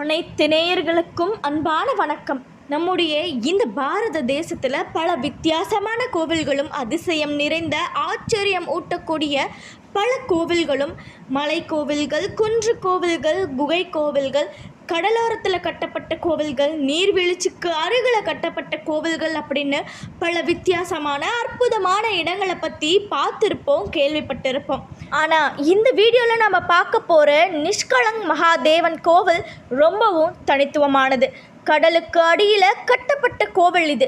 அனைத்து நேயர்களுக்கும் அன்பான வணக்கம். நம்முடைய இந்த பாரத தேசத்தில் பல வித்தியாசமான கோவில்களும் அதிசயம் நிறைந்த ஆச்சரியம் ஊட்டக்கூடிய பல கோவில்களும் மலை கோவில்கள் குன்று கோவில்கள் குகை கோவில்கள் கடலோரத்தில் கட்டப்பட்ட கோவில்கள் நீர்வீழ்ச்சிக்கு அருகில் கட்டப்பட்ட கோவில்கள் அப்படின்னு பல வித்தியாசமான அற்புதமான இடங்களை பற்றி பார்த்துருப்போம் கேள்விப்பட்டிருப்போம். ஆனால் இந்த வீடியோவில் நம்ம பார்க்க போகிற நிஷ்கலங் மகாதேவன் கோவில் ரொம்பவும் தனித்துவமானது. கடலுக்கு அடியில் கட்டப்பட்ட கோவில் இது.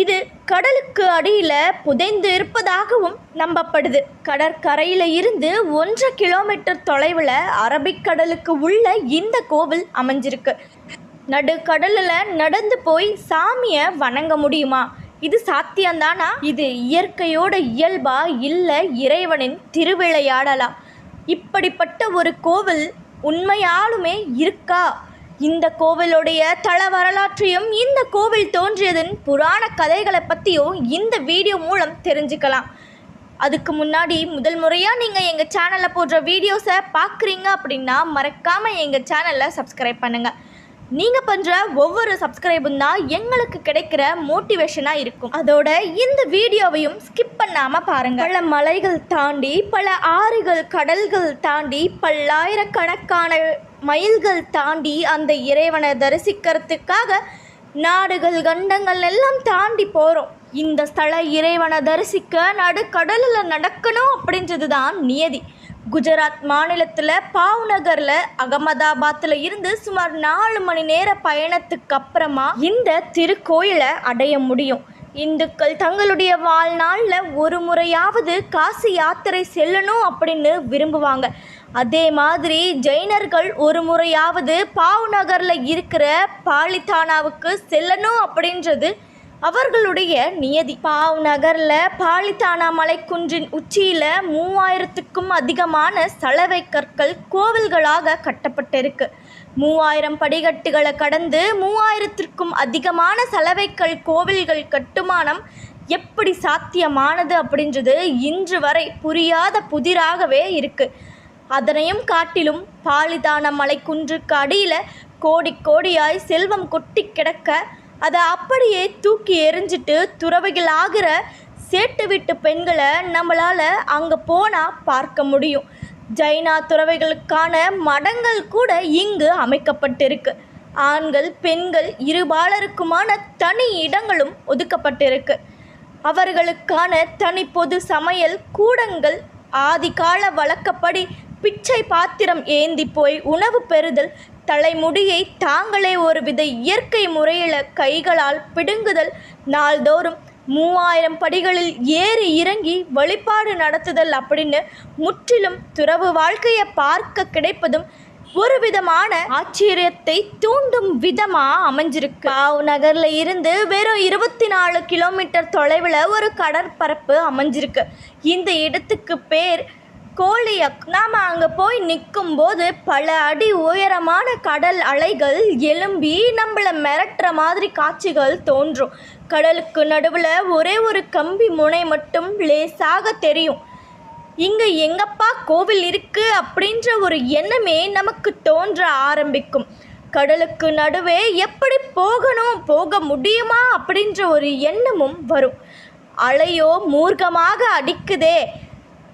இது கடலுக்கு அடியில் புதைந்து இருப்பதாகவும் நம்பப்படுது. கடற்கரையில் இருந்து ஒன்றரை கிலோமீட்டர் தொலைவில் அரபிக்கடலுக்கு உள்ள இந்த கோவில் அமைஞ்சிருக்கு. நடுக்கடலில் நடந்து போய் சாமியை வணங்க முடியுமா? இது சாத்தியம்தானா? இது இயற்கையோட இயல்பா இல்லை இறைவனின் திருவிளையாடலா? இப்படிப்பட்ட ஒரு கோவில் உண்மையாலுமே இருக்கா? இந்த கோவிலுடைய தள வரலாற்றையும் இந்த கோவில் தோன்றியதன் புராண கதைகளை பற்றியும் இந்த வீடியோ மூலம் தெரிஞ்சுக்கலாம். அதுக்கு முன்னாடி முதல் முறையாக நீங்கள் எங்கள் சேனலில் போடுற வீடியோஸை பார்க்குறீங்க அப்படின்னா மறக்காமல் எங்கள் சேனலை சப்ஸ்கிரைப் பண்ணுங்கள் நீங்கள் பண்ணுற ஒவ்வொரு சப்ஸ்கிரைபும் தான் எங்களுக்கு கிடைக்கிற மோட்டிவேஷனாக இருக்கும். அதோட இந்த வீடியோவையும் ஸ்கிப் பண்ணாமல் பாருங்கள் பல மலைகள் தாண்டி பல ஆறுகள் கடல்கள் தாண்டி பல்லாயிரக்கணக்கான மைல்கள் தாண்டி அந்த இறைவனை தரிசிக்கிறதுக்காக நாடுகள் கண்டங்கள் எல்லாம் தாண்டி போகிறோம் இந்த ஸ்தல இறைவனை தரிசிக்க நடுக்கடலில் நடக்கணும் அப்படின்றது தான் நியதி. குஜராத் மாநிலத்தில் பாவ்நகரில் அகமதாபாத்தில் இருந்து சுமார் நாலு மணி நேர பயணத்துக்கு அப்புறமா இந்த திருக்கோயிலை அடைய முடியும். இந்துக்கள் தங்களுடைய வாழ்நாளில் ஒரு முறையாவது காசி யாத்திரை செல்லணும் அப்படின்னு விரும்புவாங்க. அதே மாதிரி ஜெயினர்கள் ஒரு முறையாவது பாவ்நகரில் இருக்கிற பாலித்தானாவுக்கு செல்லணும் அப்படின்றது அவர்களுடைய நியதி. பாவ் நகரில் பாலித்தானா மலைக்குன்றின் உச்சியில் மூவாயிரத்துக்கும் அதிகமான சலவை கற்கள் கோவில்களாக கட்டப்பட்டிருக்கு. மூவாயிரம் படிக்கட்டுகளை கடந்து மூவாயிரத்திற்கும் அதிகமான சலவைக்கல் கோவில்கள் கட்டுமானம் எப்படி சாத்தியமானது அப்படின்றது இன்று வரை புரியாத புதிராகவே இருக்குது அதனையும் காட்டிலும் பாலிதான மலைக்குன்றுக்கு அடியில் கோடி கோடியாய் செல்வம் கொட்டி கிடக்க அதை அப்படியே தூக்கி எறிஞ்சிட்டு துறவைகள் ஆகிற சேட்டு வீட்டு பெண்களை நம்மளால் அங்கே போனால் பார்க்க முடியும். ஜைனா துறவைகளுக்கான மடங்கள் கூட இங்கு அமைக்கப்பட்டிருக்கு. ஆண்கள் பெண்கள் இருபாலருக்குமான தனி இடங்களும் ஒதுக்கப்பட்டிருக்கு. அவர்களுக்கான தனி பொது சமையல் கூடங்கள் ஆதிகால வழக்கப்படி பிச்சை பாத்திரம் ஏந்தி போய் உணவு பெறுதல் தலைமுடியை தாங்களே ஒருவித இயற்கை முறையில் கைகளால் பிடுங்குதல் நாள்தோறும் மூவாயிரம் படிகளில் ஏறி இறங்கி வழிபாடு நடத்துதல் அப்படின்னு முற்றிலும் துறவு வாழ்க்கையை பார்க்க கிடைப்பதும் ஒரு விதமான ஆச்சரியத்தை தூண்டும் விதமாக அமைஞ்சிருக்கு. பாவ் நகரில் இருந்து வெறும் இருபத்தி நாலு கிலோமீட்டர் தொலைவில் ஒரு கடற்பரப்பு அமைஞ்சிருக்கு. இந்த இடத்துக்கு பேர் கோழியக் நாம் அங்கே போய் நிற்கும்போது பல அடி உயரமான கடல் அலைகள் எழும்பி நம்மளை மிரட்டுற மாதிரி காட்சிகள் தோன்றும். கடலுக்கு நடுவில் ஒரே ஒரு கம்பி முனை மட்டும் லேசாக தெரியும். இங்கே எங்கப்பா கோவில் இருக்குது அப்படின்ற ஒரு எண்ணமே நமக்கு தோன்ற ஆரம்பிக்கும். கடலுக்கு நடுவே எப்படி போகணும் போக முடியுமா அப்படின்ற ஒரு எண்ணமும் வரும். அலையோ மூர்க்கமாக அடிக்குதே.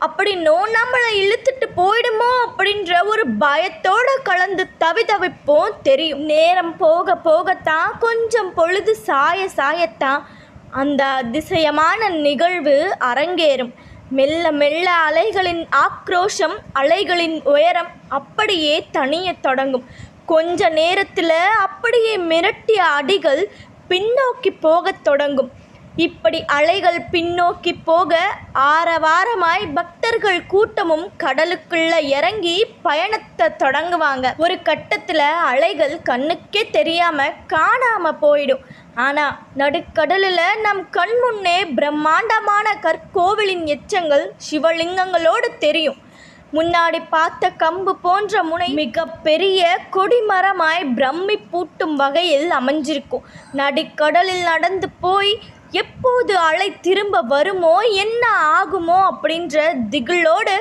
அப்படின்னும் நம்மளை இழுத்துட்டு போயிடுமோ அப்படின்ற ஒரு பயத்தோடு கலந்து தவிதவிப்போம் தெரியும். நேரம் போக போகத்தான் கொஞ்சம் பொழுது சாய சாயத்தான் அந்த அதிசயமான நிகழ்வு அரங்கேறும். மெல்ல மெல்ல அலைகளின் ஆக்ரோஷம் அலைகளின் உயரம் அப்படியே தணியத் தொடங்கும். கொஞ்ச நேரத்தில் அப்படியே மிரட்டிய அடிகள் பின்னோக்கி போகத் தொடங்கும். இப்படி அலைகள் பின்னோக்கி போக ஆரவாரமாய் பக்தர்கள் கூட்டமும் கடலுக்குள்ள இறங்கி பயணத்தை தொடங்குவாங்க. ஒரு கட்டத்தில் அலைகள் கண்ணுக்கே தெரியாம காணாம போயிடும். ஆனா நடுக்கடலில் நம் கண் முன்னே பிரம்மாண்டமான கற்கோவிலின் எச்சங்கள் சிவலிங்கங்களோடு தெரியும். முன்னாடி பார்த்த கம்பு போன்ற முனை மிக பெரிய கொடிமரமாய் பிரம்மி பூட்டும் வகையில் அமைஞ்சிருக்கும். நடுக்கடலில் நடந்து போய் எப்போது அலை திரும்ப வருமோ என்ன ஆகுமோ அப்படின்ற திகிலோடு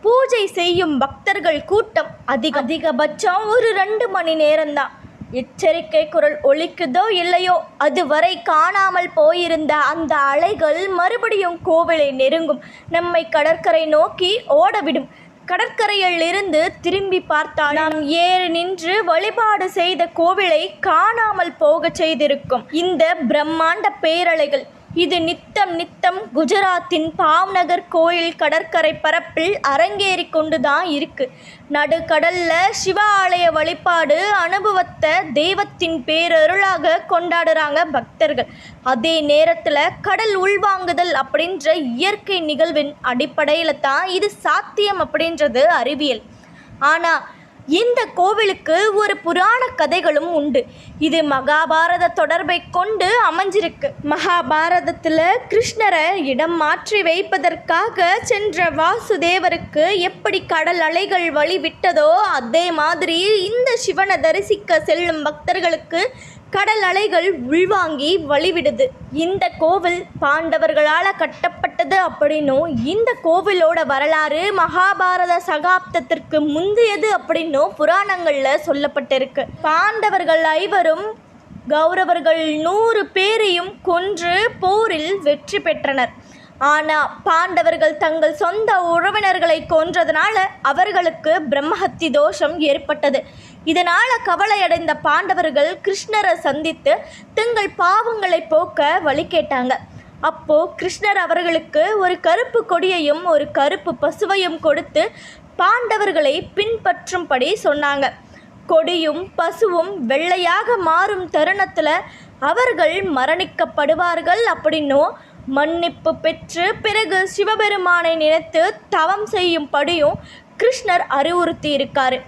பூஜை செய்யும் பக்தர்கள் கூட்டம் அதிக அதிகபட்சம் ஒரு ரெண்டு மணி நேரம்தான். எச்சரிக்கை குரல் ஒழிக்குதோ இல்லையோ அதுவரை காணாமல் போயிருந்த அந்த அலைகள் மறுபடியும் கோவிலை நெருங்கும். நம்மை கடற்கரை நோக்கி ஓடவிடும். கடற்கரையில் இருந்து திரும்பி பார்த்தால் நாம் ஏறி நின்று வழிபாடு செய்த கோவிலை காணாமல் போகச் செய்திருக்கும். இந்த பிரம்மாண்ட பேரலைகள் இது நித்தம் நித்தம் குஜராத்தின் பாவ்நகர் கோயில் கடற்கரை பரப்பில் அரங்கேறி கொண்டு தான் இருக்கு. நடுக்கடல்ல சிவ ஆலய வழிபாடு அனுபவத்தை தெய்வத்தின் பேரருளாக கொண்டாடுறாங்க பக்தர்கள். அதே நேரத்தில் கடல் உள்வாங்குதல் அப்படின்ற இயற்கை நிகழ்வின் அடிப்படையில் தான் இது சாத்தியம் அப்படின்றது அறிவியல். ஆனால் இந்த கோவிலுக்கு ஒரு புராண கதைகளும் உண்டு. இது மகாபாரத தொடர்பை கொண்டு அமைஞ்சிருக்கு. மகாபாரதத்தில் கிருஷ்ணரை இடம் மாற்றி வைப்பதற்காக சென்ற வாசுதேவருக்கு எப்படி கடல் அலைகள் வழி விட்டதோ அதே மாதிரி இந்த சிவனை தரிசிக்க செல்லும் பக்தர்களுக்கு கடல் அலைகள் உள்வாங்கி வழிவிடுது. இந்த கோவில் பாண்டவர்களால் கட்டப்பட்டது அப்படின்னும் இந்த கோவிலோட வரலாறு மகாபாரத சகாப்தத்திற்கு முந்தையது அப்படின்னும் புராணங்களில் சொல்லப்பட்டிருக்கு. பாண்டவர்கள் ஐவரும் கௌரவர்கள் நூறு பேரையும் கொன்று போரில் வெற்றி பெற்றனர். ஆனால் பாண்டவர்கள் தங்கள் சொந்த உறவினர்களை கொன்றதுனால அவர்களுக்கு பிரம்மஹத்தி தோஷம் ஏற்பட்டது. இதனால் கவலையடைந்த பாண்டவர்கள் கிருஷ்ணரை சந்தித்து தங்கள் பாவங்களை போக்க வழி கேட்டாங்க. அப்போ கிருஷ்ணர் அவர்களுக்கு ஒரு கருப்பு கொடியையும் ஒரு கருப்பு பசுவையும் கொடுத்து பாண்டவர்களை பின்பற்றும்படி சொன்னாங்க. கொடியும் பசுவும் வெள்ளையாக மாறும் தருணத்தில் அவர்கள் மரணிக்கப்படுவார்கள் அப்படின்னும் மன்னிப்பு பெற்று பிறகு சிவபெருமானை நினைத்து தவம் செய்யும்படியும் கிருஷ்ணர் அறிவுறுத்தி இருக்காரு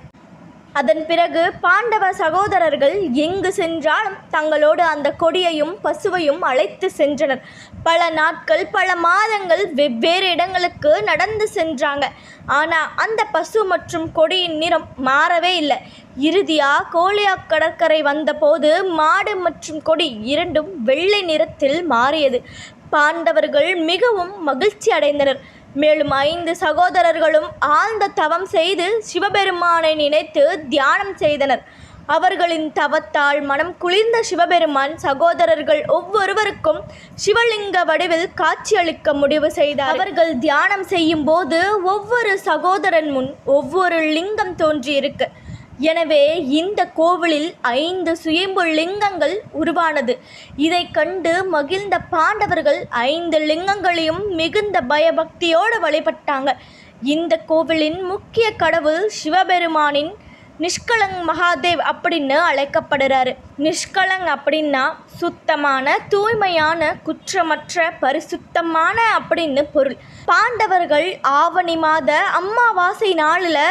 அதன் பிறகு பாண்டவ சகோதரர்கள் எங்கு சென்றாலும் தங்களோடு அந்த கொடியையும் பசுவையும் அழைத்து சென்றனர். பல நாட்கள் பல மாதங்கள் வெவ்வேறு இடங்களுக்கு நடந்து சென்றாங்க. ஆனால் அந்த பசு மற்றும் கொடியின் நிறம் மாறவே இல்லை. இறுதியாக கோலியா கடற்கரை வந்தபோது மாடு மற்றும் கொடி இரண்டும் வெள்ளை நிறத்தில் மாறியது. பாண்டவர்கள் மிகவும் மகிழ்ச்சி அடைந்தனர் மேலும் ஐந்து சகோதரர்களும் ஆழ்ந்த தவம் செய்து சிவபெருமானை நினைத்து தியானம் செய்தனர். அவர்களின் தவத்தால் மனம் குளிர்ந்த சிவபெருமான் சகோதரர்கள் ஒவ்வொருவருக்கும் சிவலிங்க வடிவில் காட்சியளிக்க முடிவு செய்தார். அவர்கள் தியானம் செய்யும் போது ஒவ்வொரு சகோதரன் முன் ஒவ்வொரு லிங்கம் தோன்றியிருக்கு. எனவே இந்த கோவிலில் ஐந்து சுயம்பு லிங்கங்கள் உருவானது. இதை கண்டு மகிழ்ந்த பாண்டவர்கள் ஐந்து லிங்கங்களையும் மிகுந்த பயபக்தியோடு வழிபட்டாங்க. இந்த கோவிலின் முக்கிய கடவுள் சிவபெருமானின் நிஷ்கலங் மகாதேவ் அப்படின்னு அழைக்கப்படுறாரு. நிஷ்கலங் அப்படின்னா சுத்தமான தூய்மையான குற்றமற்ற பரிசுத்தமான அப்படின்னு பொருள். பாண்டவர்கள் ஆவணி மாத அம்மாவாசை நாளில்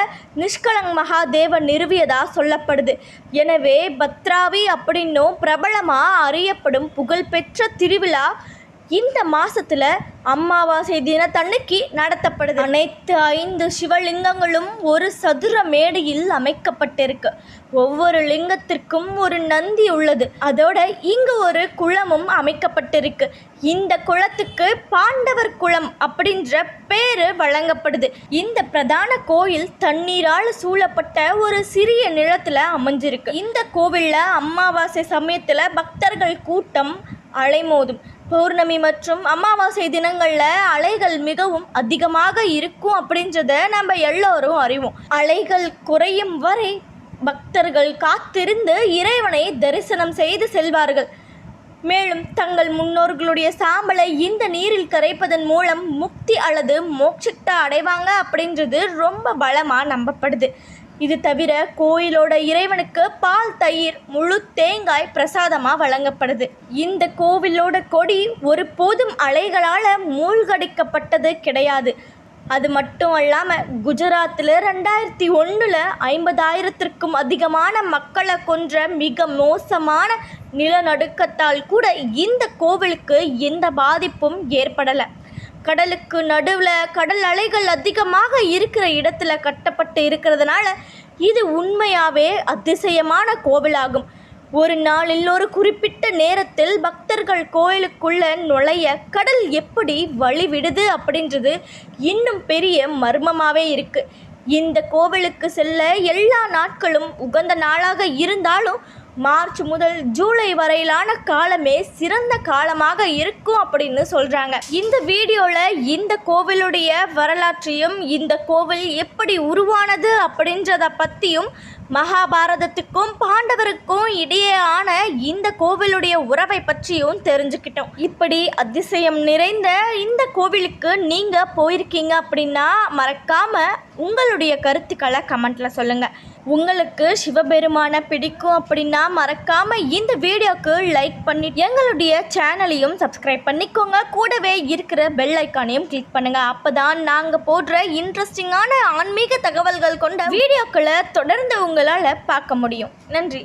நிஷ்கலங் மகாதேவன் நிறுவியதா சொல்லப்படுது. எனவே பத்ராவி அப்படின்னும் பிரபலமாக அறியப்படும் புகழ்பெற்ற திருவிழா இந்த மாசத்துல அமாவாசை தினத்தன்னைக்கு நடத்தப்படுது. அனைத்து ஐந்து சிவலிங்கங்களும் ஒரு சதுர மேடையில் அமைக்கப்பட்டிருக்கு. ஒவ்வொரு லிங்கத்திற்கும் ஒரு நந்தி உள்ளது. அதோட இங்கு ஒரு குளமும் அமைக்கப்பட்டிருக்கு. இந்த குளத்துக்கு பாண்டவர் குளம் அப்படின்ற பேரு வழங்கப்படுது. இந்த பிரதான கோயில் தண்ணீரால் சூழப்பட்ட ஒரு சிறிய நிலத்துல அமைஞ்சிருக்கு. இந்த கோவில்ல அமாவாசை சமயத்துல பக்தர்கள் கூட்டம் அலைமோதும். பௌர்ணமி மற்றும் அமாவாசை தினங்களில் அலைகள் மிகவும் அதிகமாக இருக்கும் அப்படின்றத நம்ம எல்லோரும் அறிவோம். அலைகள் குறையும் வரை பக்தர்கள் காத்திருந்து இறைவனை தரிசனம் செய்து செல்வார்கள். மேலும் தங்கள் முன்னோர்களுடைய சாம்பலை இந்த நீரில் கரைப்பதன் மூலம் முக்தி அல்லது மோட்சத்தை அடைவாங்க அப்படின்றது ரொம்ப பலமாக நம்பப்படுது. இது தவிர கோயிலோட இறைவனுக்கு பால் தயிர் முழு தேங்காய் பிரசாதமாக வழங்கப்படுது. இந்த கோவிலோட கொடி ஒரு போதும் அலைகளால் மூழ்கடிக்கப்பட்டது கிடையாது. அது மட்டும் அல்லாமல் குஜராத்தில் ரெண்டாயிரத்தி ஒன்றில் ஐம்பதாயிரத்திற்கும் அதிகமான மக்களை கொன்ற மிக மோசமான நிலநடுக்கத்தால் கூட இந்த கோவிலுக்கு எந்த பாதிப்பும் ஏற்படலை. கடலுக்கு நடுவில் கடல் அலைகள் அதிகமாக இருக்கிற இடத்துல கட்டப்பட்டு இருக்கிறதுனால இது உண்மையாகவே அதிசயமான கோவிலாகும். ஒரு நாளில் ஒரு குறிப்பிட்ட நேரத்தில் பக்தர்கள் கோயிலுக்குள்ள நுழைய கடல் எப்படி வழிவிடுது அப்படின்றது இன்னும் பெரிய மர்மமாகவே இருக்குது இந்த கோவிலுக்கு செல்ல எல்லா நாட்களும் உகந்த நாளாக இருந்தாலும் மார்ச் முதல் ஜூலை வரையிலான காலமே சிறந்த காலமாக இருக்கும் அப்படின்னு சொல்றாங்க. இந்த வீடியோல இந்த கோவிலுடைய வரலாற்றையும் இந்த கோவில் எப்படி உருவானது அப்படின்றத பத்தியும் மகாபாரதத்துக்கும் பாண்டவருக்கும் இடையேயான இந்த கோவிலுடைய உறவை பற்றியும் தெரிஞ்சுக்கிட்டோம். இப்படி அதிசயம் நிறைந்த இந்த கோவிலுக்கு நீங்கள் போயிருக்கீங்க அப்படின்னா மறக்காமல் உங்களுடைய கருத்துக்களை கமெண்ட்டில் சொல்லுங்கள் உங்களுக்கு சிவபெருமான பிடிக்கும் அப்படின்னா மறக்காம இந்த வீடியோக்கு லைக் பண்ணி எங்களுடைய சேனலையும் சப்ஸ்கிரைப் பண்ணிக்கோங்க. கூடவே இருக்கிற பெல் ஐக்கானையும் கிளிக் பண்ணுங்க. அப்பதான் நாங்க போடுற இன்ட்ரெஸ்டிங்கான ஆன்மீக தகவல்கள் கொண்ட வீடியோக்களை தொடர்ந்து உங்களால் பார்க்க முடியும். நன்றி.